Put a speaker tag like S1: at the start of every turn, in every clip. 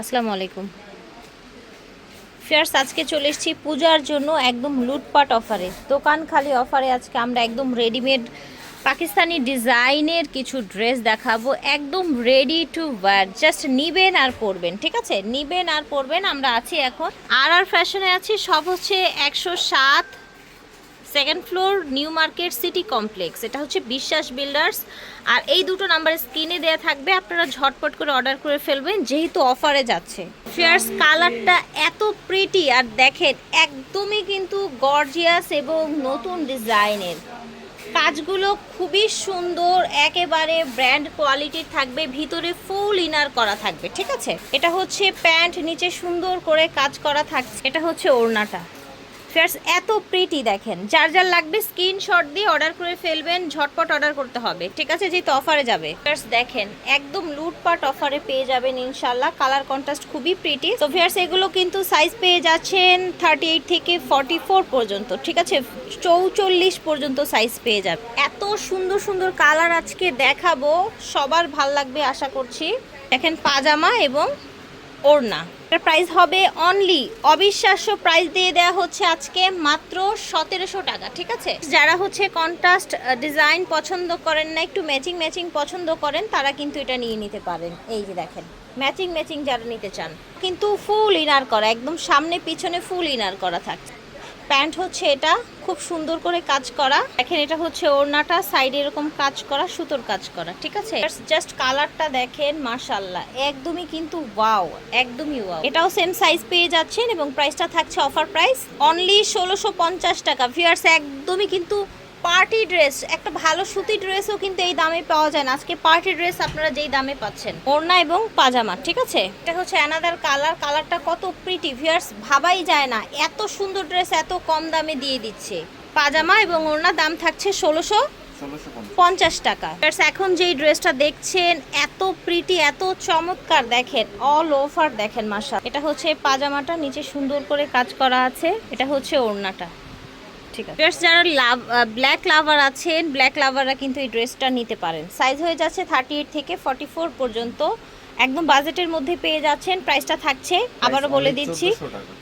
S1: আসসালামু আলাইকুম। ফিয়ার্স, আজকে চলে এসেছি পূজার জন্য একদম লুটপাট অফারে। দোকান খালি অফারে আজকে আমরা একদম রেডিমেড পাকিস্তানি ডিজাইনের কিছু ড্রেস দেখাবো, একদম রেডি টু ওয়্যার জাস্ট নিবেন আর পরবেন, ঠিক আছে? নিবেন আর পরবেন, আমরা আছি এখন। আর আর ফ্যাশনে আছি, সব হচ্ছে একশো সাত second floor new market city complex. এটা হচ্ছে বিশ্বাস বিল্ডার্স। আর এই দুটো নাম্বার স্ক্রিনে দেওয়া থাকবে, আপনারা ঝটপট করে অর্ডার করে ফেলবেন, যেহেতু অফারে যাচ্ছে। ফেয়ার্স, কালারটা এত প্রিটি আর দেখেন, একদমই কিন্তু গর্জিয়াস এবং নতুন ডিজাইনের। কাজগুলো খুবই সুন্দর, একেবারে ব্র্যান্ড কোয়ালিটির থাকবে, ভিতরে ফুল ইনার করা থাকবে, ঠিক আছে? এটা হচ্ছে প্যান্ট, নিচে সুন্দর করে কাজ করা থাকছে। এটা হচ্ছে ওড়নাটা। ফেয়ার্স এত প্রিটি দেখেন। যার যার লাগবে স্ক্রিনশট দিয়ে অর্ডার করে ফেলবেন, ঝটপট অর্ডার করতে হবে, ঠিক আছে? যেহেতু অফারে যাবে। ফেয়ার্স দেখেন, একদম লুটপাট অফারে পেয়ে যাবেন ইনশাল্লাহ কালার কন্ট্রাস্ট খুবই প্রিটি তো ফেয়ার্স এগুলো কিন্তু সাইজ পেয়ে যাচ্ছেন থার্টি এইট থেকে ফর্টি ফোর পর্যন্ত, ঠিক আছে? চৌচল্লিশ পর্যন্ত সাইজ পেয়ে যাবে। এত সুন্দর সুন্দর কালার আজকে দেখাবো। সবার ভালো লাগবে, আশা করছি। দেখেন, পাজামা এবং ওড়না। এটার প্রাইস হবে অনলি অবিশ্বাস্য প্রাইস দিয়ে দেওয়া হচ্ছে আজকে মাত্র সতেরোশো টাকা, ঠিক আছে? যারা হচ্ছে কন্ট্রাস্ট ডিজাইন পছন্দ করেন না, একটু ম্যাচিং ম্যাচিং পছন্দ করেন, তারা কিন্তু এটা নিয়ে নিতে পারেন। এই যে দেখেন ম্যাচিং ম্যাচিং যারা নিতে চান, কিন্তু ফুল ইনার করা, একদম সামনে, পিছনে ফুল ইনার করা থাকছে। প্যান্ট হচ্ছে এটা, খুব সুন্দর করে কাজ করা। দেখেন, এটা হচ্ছে ওড়নাটা, সাইডে এরকম কাজ করা, সুতোর কাজ করা, ঠিক আছে? জাস্ট কালারটা দেখেন মার্শাল্লাহ একদমই কিন্তু ওয়াও একদমই ওয়াও এটাও সেম সাইজ পেয়ে যাচ্ছেন এবং প্রাইসটা থাকছে অফার প্রাইস অনলি ষোলোশো পঞ্চাশ টাকা। ভিউয়ার্স একদমই কিন্তু পার্টি ড্রেস একটা ভালো সুতি ড্রেসও কিন্তু এই দামে পাওয়া যায় না। আজকে পার্টি ড্রেস আপনারা যেই দামে পাচ্ছেন ওড়না এবং পাজামা ঠিক আছে? এটা হচ্ছে অ্যানাদার কালার কালারটা কত প্রিটি ভিয়ার্স ভাবাই যায় না। এত সুন্দর ড্রেস এত কম দামে দিয়ে দিচ্ছে। পাজামা এবং ওড়না দাম থাকছে ষোলোশো
S2: পঞ্চাশ।
S1: টাকা। এখন যেই ড্রেসটা দেখছেন এত প্রিটি এত চমৎকার দেখেন অল ওভার দেখেন মাসা এটা হচ্ছে পাজামাটা নিচে সুন্দর করে কাজ করা আছে এটা হচ্ছে ওড়নাটা। ঠিক আছে। ড্রেস যারা লাভ ব্ল্যাক লাভার আছেন ব্ল্যাক লাভাররা কিন্তু এই ড্রেসটা নিতে পারেন। সাইজ হয়ে যাচ্ছে থার্টি এইট থেকে ফর্টি ফোর পর্যন্ত। একদম বাজেটের মধ্যে পেয়ে যাচ্ছেন প্রাইসটা থাকছে। আবারও বলে দিচ্ছি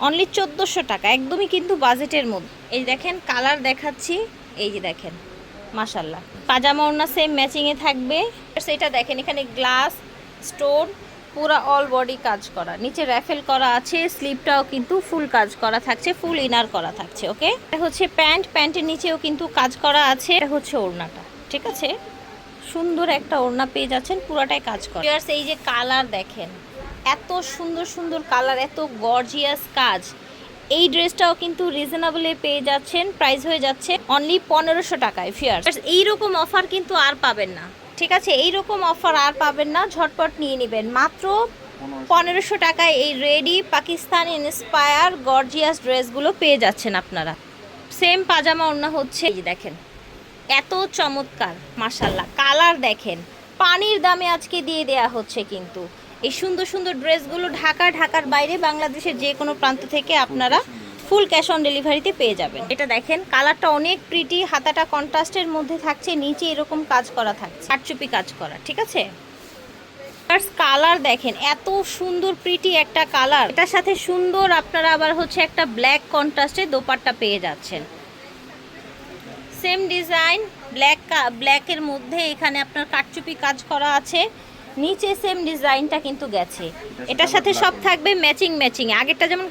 S1: অনলি চোদ্দোশো টাকা একদমই কিন্তু বাজেটের মধ্যে। এই দেখেন কালার দেখাচ্ছি। এই যে দেখেন মাশাল্লাহ পাজামা ওড়না সেম ম্যাচিংয়ে থাকবে। সেটা দেখেন এখানে গ্লাস স্টোন পুরো অল বডি কাজ করা। নিচে র্যাফেল করা আছে স্লিপটাও কিন্তু ফুল কাজ করা থাকছে ফুল ইনার করা থাকছে ওকে এটা হচ্ছে প্যান্ট প্যান্টের নিচেও কিন্তু কাজ করা আছে। এটা হচ্ছে ওড়নাটা, ঠিক আছে? সুন্দর একটা ওড়না পেয়ে যাচ্ছেন, পুরাটাই কাজ করা। এই যে কালার দেখেন, এত সুন্দর সুন্দর কালার এত গর্জিয়াস কাজ। এই ড্রেসটাও কিন্তু রিজনেবলে পেয়ে যাচ্ছেন প্রাইস হয়ে যাচ্ছে অনলি পনেরোশো টাকায় ফিয়ার এইরকম অফার কিন্তু আর পাবেন না। ঠিক আছে এই রকম অফার আর পাবেন না, ঝটপট নিয়ে নেবেন। মাত্র পনেরোশো টাকায় এই রেডি পাকিস্তান ইন্সপায়ার গর্জিয়াস ড্রেসগুলো পেয়ে যাচ্ছেন আপনারা। সেম পাজামা ওড়না হচ্ছে দেখেন, এত চমৎকার মাশাল্লাহ কালার দেখেন, পানির দামে আজকে দিয়ে দেয়া হচ্ছে কিন্তু। এই সুন্দর সুন্দর ড্রেসগুলো ঢাকা, ঢাকার বাইরে, বাংলাদেশের যে কোনো প্রান্ত থেকে আপনারা ফুল ক্যাশ অন ডেলিভারিতে পেয়ে যাবেন। এটা দেখেন, কালারটা অনেক প্রিটি হাতাটা কন্ট্রাস্টের মধ্যে থাকছে, নিচে এরকম কাজ করা থাকছে আটচুপি কাজ করা, ঠিক আছে? কালার দেখেন, এত সুন্দর প্রিটি একটা কালার এটার সাথে সুন্দর আপনারা আবার হচ্ছে একটা ব্ল্যাক কন্ট্রাস্টে দোপাট্টা পেয়ে যাচ্ছেন। সেম ডিজাইন ব্ল্যাক ব্ল্যাকের মধ্যে এখানে আপনার কাটচুপি কাজ করা আছে। নিচে সেম ডিজাইনটা কিন্তু গেছে। এটার সাথে সব থাকবে ম্যাচিং ম্যাচিং আগেরটা যেমন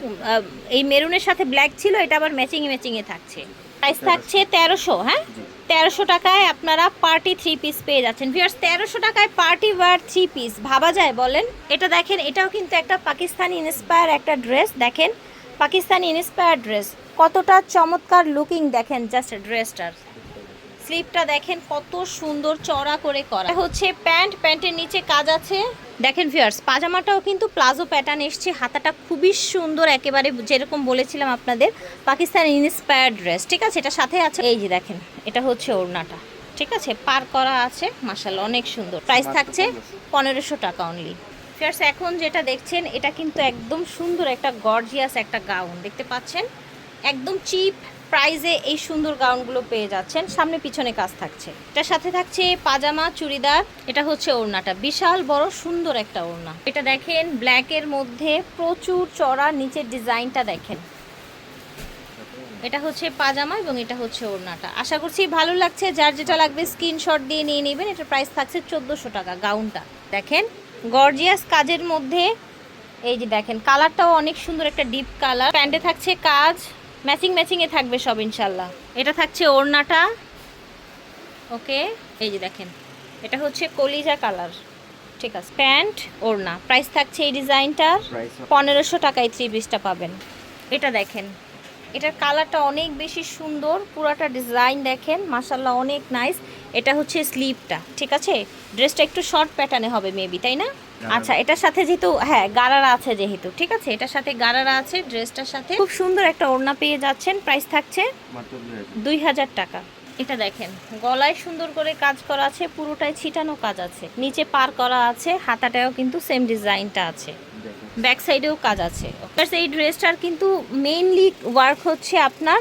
S1: এই মেরুনের সাথে ব্ল্যাক ছিল, এটা আবার ম্যাচিং ম্যাচিংয়ে থাকছে। প্রাইস থাকছে তেরোশো হ্যাঁ? তেরোশো টাকায় আপনারা পার্টি থ্রি পিস পেয়ে যাচ্ছেন। ভিউয়ার্স তেরোশো টাকায় পার্টি ওয়ার থ্রি পিস ভাবা যায় বলেন। এটা দেখেন, এটাও কিন্তু একটা পাকিস্তানি ইন্সপায়ার একটা ড্রেস দেখেন। পাকিস্তানি ইন্সপায়ার ড্রেস কতটা চমৎকার লুকিং দেখেন জাস্ট ড্রেসটার স্লিপটা দেখেন কত সুন্দর চড়া করে করা। হচ্ছে প্যান্ট প্যান্টের নিচে কাজ আছে। দেখেন ভিউয়ার্স পাজামাটাও কিন্তু প্লাজো প্যাটার্ন এসছে। হাতাটা খুবই সুন্দর একেবারে যেরকম বলেছিলাম আপনাদের পাকিস্তান ইন্সপায়ার্ড ড্রেস ঠিক আছে? এটা সাথে আছে। এই যে দেখেন এটা হচ্ছে ওড়নাটা ঠিক আছে? পার করা আছে মাসাল্লাহ অনেক সুন্দর। প্রাইস থাকছে পনেরোশো টাকা অনলি ফিয়ার্স এখন যেটা দেখছেন এটা কিন্তু একদম সুন্দর একটা গর্জিয়াস একটা গাউন দেখতে পাচ্ছেন? একদম চিপ প্রাইজে এই সুন্দর গাউনগুলো পেয়ে যাচ্ছেন। সামনে পিছনে কাজ থাকছে। এটার সাথে থাকছে পাজামা, চুড়িদার। এটা হচ্ছে ওড়নাটা। বিশাল বড় সুন্দর একটা ওড়না। এটা দেখেন ব্ল্যাকের মধ্যে প্রচুর চড়া, নিচের ডিজাইনটা দেখেন। এটা হচ্ছে পাজামা এবং এটা হচ্ছে ওড়নাটা। আশা করছি ভালো লাগছে। যার যেটা লাগবে স্ক্রিনশট দিয়ে নিয়ে নেবেন। এটার প্রাইস থাকছে চোদ্দোশো টাকা গাউনটা। দেখেন গর্জিয়াস কাজের মধ্যে। এই যে দেখেন কালারটাও অনেক সুন্দর একটা ডিপ কালার প্যান্টে থাকছে কাজ। ম্যাচিং ম্যাচিংয়ে থাকবে সব ইনশাল্লাহ এটা থাকছে ওড়নাটা। ওকে এই যে দেখেন। এটা হচ্ছে কলিজা কালার। ঠিক আছে। প্যান্ট ওড়না। প্রাইস থাকছে এই ডিজাইনটার পনেরোশো টাকায় থ্রি পিসটা পাবেন। এটা দেখেন। এটার কালারটা অনেক বেশি সুন্দর। পুরাটা ডিজাইন দেখেন। মাসাল্লাহ অনেক নাইস এটা হচ্ছে স্লিপটা ঠিক আছে? ড্রেসটা একটু শর্ট প্যাটার্নে হবে মেবি তাই না? আচ্ছা এটার সাথে যেহেতু হ্যাঁ গারারা আছে যেহেতু ঠিক আছে? এটার সাথে গারারা আছে ড্রেসটার সাথে খুব সুন্দর একটা ওড়না পেয়ে যাচ্ছেন প্রাইস থাকছে
S2: দুই হাজার।
S1: টাকা। এটা দেখেন গলায় সুন্দর করে কাজ করা আছে পুরোটাই ছিটানো কাজ আছে। নিচে পার করা আছে হাতাটাও কিন্তু সেম ডিজাইনটা আছে। ব্যাক সাইডেও কাজ আছে এই ড্রেসটার কিন্তু মেইনলি ওয়ার্ক হচ্ছে আপনার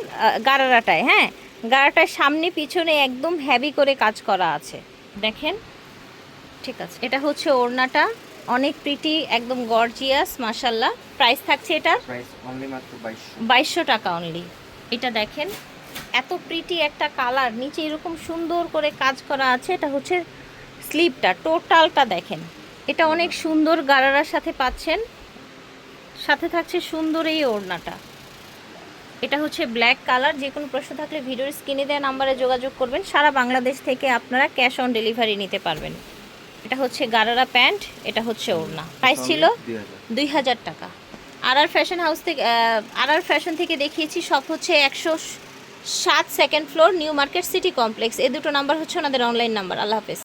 S1: গারারাটায় হ্যাঁ? গারাটার সামনে পিছনে একদম হেভি করে কাজ করা আছে। দেখেন ঠিক আছে? এটা হচ্ছে ওড়নাটা। অনেক প্রিটি একদম গর্জিয়াস মাসাল্লাহ প্রাইস থাকছে
S2: বাইশশো।
S1: বাইশশো টাকা অনলি এটা দেখেন এত প্রিটি একটা কালার নিচে এরকম সুন্দর করে কাজ করা আছে এটা হচ্ছে স্লিপটা টোটালটা দেখেন। এটা অনেক সুন্দর গারারার সাথে পাচ্ছেন। সাথে থাকছে সুন্দর এই ওড়নাটা। এটা হচ্ছে ব্ল্যাক কালার যে কোনো প্রশ্ন থাকলে ভিডিওর স্ক্রিনে দেওয়া নাম্বারে যোগাযোগ করবেন। সারা বাংলাদেশ থেকে আপনারা ক্যাশ অন ডেলিভারি নিতে পারবেন। এটা হচ্ছে গারারা প্যান্ট এটা হচ্ছে ওড়না। প্রাইস ছিল দুই হাজার। টাকা। আর আর ফ্যাশন হাউস থেকে আর আর ফ্যাশন থেকে দেখিয়েছি সব হচ্ছে একশো সাত second floor new market city complex. এই দুটো নাম্বার হচ্ছে ওনাদের অনলাইন নাম্বার আল্লাহ হাফেজ।